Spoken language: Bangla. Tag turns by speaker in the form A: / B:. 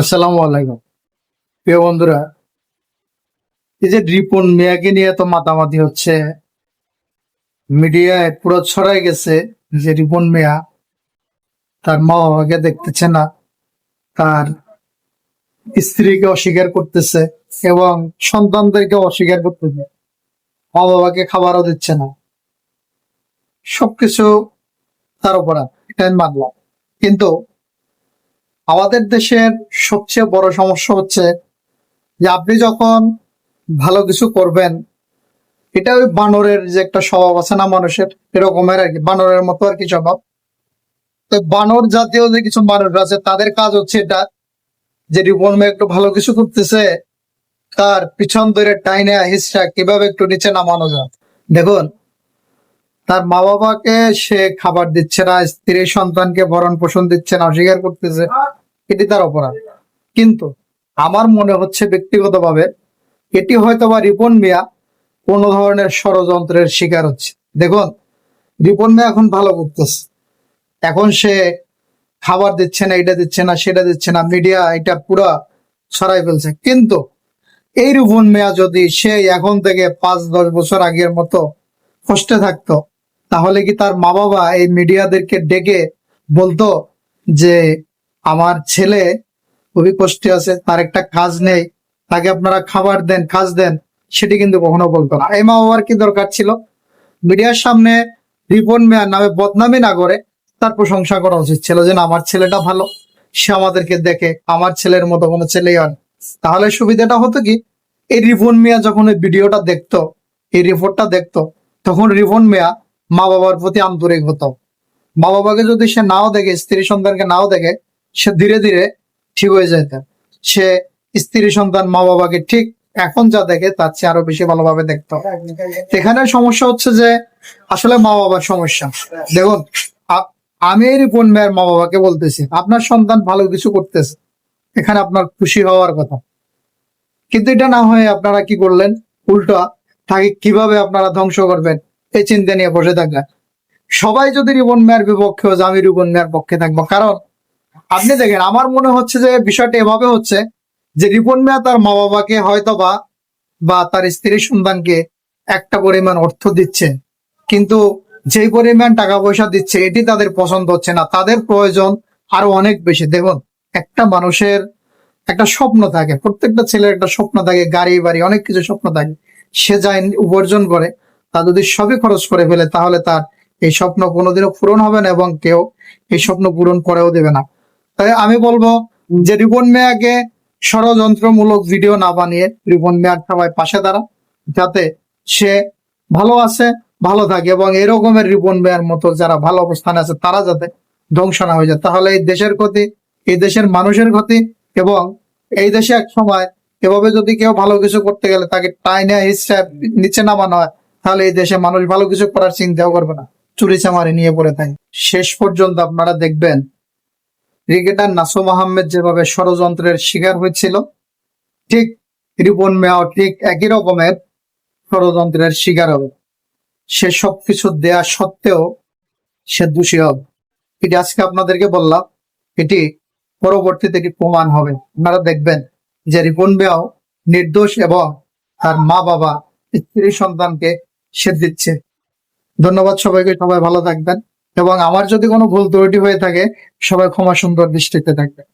A: আসসালামু আলাইকুম। প্রিয় বন্ধুরা, এই যে রিপন মিয়াকে নিয়ে তো মাতামাতি হচ্ছে, মিডিয়ায় পুরো ছড়াই গেছে যে রিপন মিয়া। তার মা বাবাকে দেখতেছে না, তার স্ত্রীকে অস্বীকার করতেছে এবং সন্তানদেরকে অস্বীকার করতেছে। মা বাবাকে খাবারও দিচ্ছে না। সবকিছু তার অপরাধ এটা আমি মানলাম। কিন্তু আমাদের দেশের সবচেয়ে বড় সমস্যা হচ্ছে যে আপনি যখন ভালো কিছু করবেন, এটা ওই বানরের যে একটা স্বভাব আছে না মানুষের, এরকমের আর কি, বানরের মতো আর কি স্বভাব। তো বানর জাতীয় যে কিছু মানুষ আছে, তাদের কাজ হচ্ছে এটা যে রিপন একটু ভালো কিছু করতেছে, তার পিছন ধরে টাইনে হিসটা কীভাবে একটু নিচে নামানো যায়। দেখুন, তার মা বাবাকে সে খাবার দিচ্ছে না, স্ত্রী সন্তানকে ভরণ পোষণ দিচ্ছে না, অস্বীকার করতেছে। এটি তার অপরাধ। কিন্তু আমার মনে হচ্ছে ব্যক্তিগতভাবে এটি হয়তো বা রিপন মিয়া কোন ধরনের ষড়যন্ত্রের শিকার হচ্ছে। দেখুন, রিপন মিয়া এখন ভালো করতেছে। এখন সে খাবার দিচ্ছে না, এটা দিচ্ছে না, সেটা দিচ্ছে না, মিডিয়া এটা পুরা ছড়াই ফেলছে। কিন্তু এই রিপন মিয়া যদি সে এখন থেকে পাঁচ, দশ বছর আগের মতো কষ্টে থাকতো, তাহলে কি তার মা বাবা এই মিডিয়াদেরকে ডেকে বলতো যে আমার ছেলে খুবই কষ্টে আছে, তার একটা কাজ নেই, তাকে আপনারা খাবার দেন, কাজ দেন, সেটি কিন্তু কখনো বলতো না। এই মা বাবার কি দরকার ছিল? মিডিয়ার সামনে রিপন মেয়ার নামে বদনামি না করে তার প্রশংসা করা উচিত ছিল যে আমার ছেলেটা ভালো, সে আমাদেরকে দেখে, আমার ছেলের মতো কোনো ছেলেই হয় তাহলে সুবিধাটা হতো কি? এই রিপন মিয়া যখন ওই ভিডিওটা দেখতো, এই রিপোর্টটা দেখতো, তখন রিপন মিয়া মা বাবার প্রতি আন্তরিক হতো। মা বাবাকে যদি সে নাও দেখে স্ত্রী সন্তানকে নাও দেখে সে ধীরে ধীরে ঠিক হয়ে যেত। সে স্ত্রী সন্তান মা বাবাকে ঠিক এখন যা দেখে তার চেয়ে আরও বেশি ভালোভাবে দেখতো এখানে সমস্যা হচ্ছে যে আসলে মা বাবার সমস্যা। দেখুন আমি রিপন মেয়ের মা বাবাকে বলতেছি? আপনার সন্তান ভালো কিছু করতেছে। এখানে আপনার খুশি হওয়ার কথা। কিন্তু এটা না হয়ে আপনারা কি করলেন? উল্টা তাকে কীভাবে আপনারা ধ্বংস করবেন? এই চিন্তা নিয়ে বসে থাকলেন। সবাই যদি রিবন মেয়ের বিপক্ষে আমি রিবন মেয়ের পক্ষে থাকব। কারণ আপনি দেখেন, আমার মনে হচ্ছে যে বিষয়টা এভাবে হচ্ছে যে রিপন মেয়া তার মা বাবাকে হয়তো বা বা তার স্ত্রী সন্তানকে একটা পরিমাণ অর্থ দিচ্ছে, কিন্তু যে পরিমাণ টাকা পয়সা দিচ্ছে, এটি তাদের পছন্দ হচ্ছে না। তাদের প্রয়োজন আরও অনেক বেশি। দেখুন, একটা মানুষের একটা স্বপ্ন থাকে, প্রত্যেকটা ছেলের একটা স্বপ্ন থাকে, গাড়ি, বাড়ি, অনেক কিছু স্বপ্ন থাকে। সে যা উপার্জন করে, তা যদি সবই খরচ করে ফেলে, তাহলে তার এই স্বপ্ন কোনোদিনও পূরণ হবে না এবং কেউ এই স্বপ্ন পূরণ করেও দেবে না। তাই আমি বলব যে রিপন মেয়াকে ষড়যন্ত্রমূলক ভিডিও না বানিয়ে রিপন মেয়ার সবাই পাশে দাঁড়া যাতে সে ভালো আছে, ভালো থাকে এবং এরকমের রিপন মেয়ার মতো যারা ভালো অবস্থানে আছে তারা যাতে ধ্বংস না হয়ে যায়। তাহলে এই দেশের ক্ষতি, এই দেশের মানুষের ক্ষতি এবং এই দেশে এক সময় এভাবে যদি কেউ ভালো কিছু করতে গেলে তাকে টাইনে হিসাব নিচে নামানো হয়, তাহলে এই দেশে মানুষ ভালো কিছু করার চিন্তাও করবে না। চুরি চামারি নিয়ে পড়ে থাকে। শেষ পর্যন্ত আপনারা দেখবেন ক্রিকেটার নাসুম আহমেদ যেভাবে ষড়যন্ত্রের শিকার হয়েছিল, ঠিক রিপন মেয়াও ঠিক একই রকমের ষড়যন্ত্রের শিকার হবে। সে সবকিছু দেয়া সত্ত্বেও সে দোষী হবে। এটি আজকে আপনাদেরকে বললাম, এটি পরবর্তীতে এটি প্রমাণ হবে। আপনারা দেখবেন যে রিপন মেয়াও নির্দোষ এবং তার মা বাবা স্ত্রী সন্তানকে সে দিচ্ছে। ধন্যবাদ সবাইকে, সবাই ভালো থাকবেন। এবং আমার যদি কোনো ভুল ত্রুটি হয়ে থাকে সবাই ক্ষমা সুন্দর দৃষ্টিতে থাকবেন